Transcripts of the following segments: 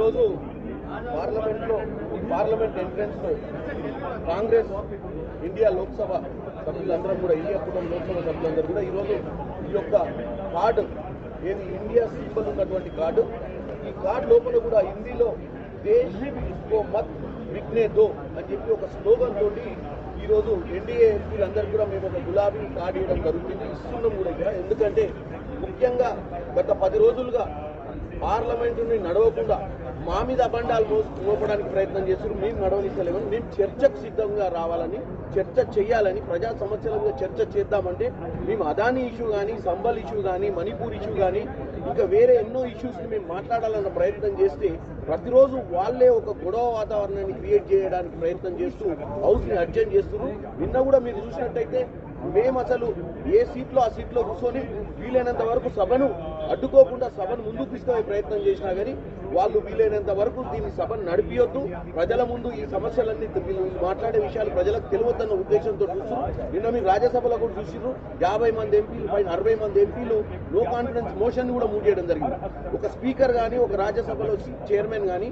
ఈరోజు పార్లమెంట్లో ఈ పార్లమెంట్ ఎంట్రన్స్లో కాంగ్రెస్ ఇండియా లోక్సభ సభ్యులందరూ కూడా ఇండియా కుటుంబ లోక్సభ సభ్యులందరూ కూడా ఈరోజు ఈ యొక్క కార్డు ఏది ఇండియా సింబల్ ఉన్నటువంటి కార్డు ఈ కార్డు లోపల కూడా హిందీలో దేశ్ మత్ విఘ్నే దో అని చెప్పి ఒక స్లోగన్ తోటి ఈరోజు ఎన్డీఏ ఎంపీలందరూ కూడా మేము ఒక గులాబీ కార్డు ఇవ్వడం జరుగుతుంది. ఇస్తున్నాం కూడా ఇక్కడ. ఎందుకంటే ముఖ్యంగా గత పది రోజులుగా పార్లమెంటుని నడవకుండా మా మీద అబండాలు మోపడానికి ప్రయత్నం చేస్తారు మేము నడవనిస్తలేమని మేము చర్చకు సిద్ధంగా రావాలని చర్చ చేయాలని ప్రజా సమస్యల మీద చర్చ చేద్దామంటే మేము అదానీ ఇష్యూ కానీ సంబల్ ఇష్యూ కానీ మణిపూర్ ఇష్యూ కానీ ఇంకా వేరే ఎన్నో ఇష్యూస్ని మేము మాట్లాడాలన్న ప్రయత్నం చేస్తే ప్రతిరోజు వాళ్ళే ఒక గొడవ వాతావరణాన్ని క్రియేట్ చేయడానికి ప్రయత్నం చేస్తూ హౌస్ని అడ్జెంట్ చేస్తున్నారు. నిన్న కూడా మీరు చూసినట్టయితే మేము అసలు ఏ సీట్లో ఆ సీట్లో కూర్చొని వీలైనంత వరకు సభను అడ్డుకోకుండా సభను ముందుకు తీసుకునే ప్రయత్నం చేసినా కానీ వాళ్ళు వీలైనంత వరకు దీన్ని సభను నడిపియొద్దు. ప్రజల ముందు ఈ సమస్యలన్నీ మాట్లాడే విషయాలు ప్రజలకు తెలియవద్దన్న ఉద్దేశంతో చూస్తున్నారు నిన్న మీరు రాజ్యసభలో కూడా చూసినారు యాభై మంది ఎంపీలు పైన అరవై మంది ఎంపీలు నో కాన్ఫిడెన్స్ మోషన్ కూడా మూవ్ చేయడం జరిగింది. ఒక స్పీకర్ కానీ ఒక రాజ్యసభలో చైర్మన్ కానీ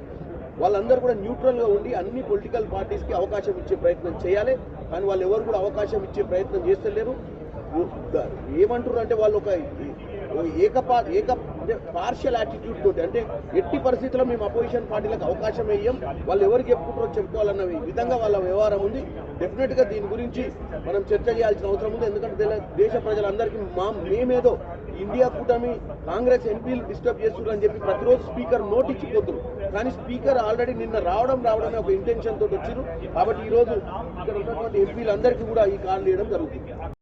వాళ్ళందరూ కూడా న్యూట్రల్గా ఉండి అన్ని పొలిటికల్ పార్టీస్కి అవకాశం ఇచ్చే ప్రయత్నం చేయాలి. కానీ వాళ్ళు ఎవరు కూడా అవకాశం ఇచ్చే ప్రయత్నం చేస్తలేరు. ఏమంటారు అంటే వాళ్ళు ఒక ఏకపా ఏక అంటే పార్షియల్ యాటిట్యూడ్ తోటి అంటే ఎట్టి పరిస్థితుల్లో మేము అపోజిషన్ పార్టీలకు అవకాశం వేయం వాళ్ళు ఎవరికి చెప్పుకుంటారో చెప్పుకోవాలన్న విధంగా వాళ్ళ వ్యవహారం ఉంది. డెఫినెట్గా దీని గురించి మనం చర్చ చేయాల్సిన అవసరం ఉంది. ఎందుకంటే దేశ ప్రజలందరికీ మా మేమేదో ఇండియా కూటమి కాంగ్రెస్ ఎంపీలు డిస్టర్బ్ చేస్తున్నారు అని చెప్పి ప్రతిరోజు స్పీకర్ నోట్ ఇచ్చిపోతున్నారు కానీ స్పీకర్ ఆల్రెడీ నిన్న రావడం రావడమే ఒక ఇంటెన్షన్ తోటి వచ్చారు కాబట్టి ఈ రోజు ఇక్కడ ఉన్నటువంటి ఎంపీలందరికీ కూడా ఈ కాల్ చేయడం జరుగుతుంది.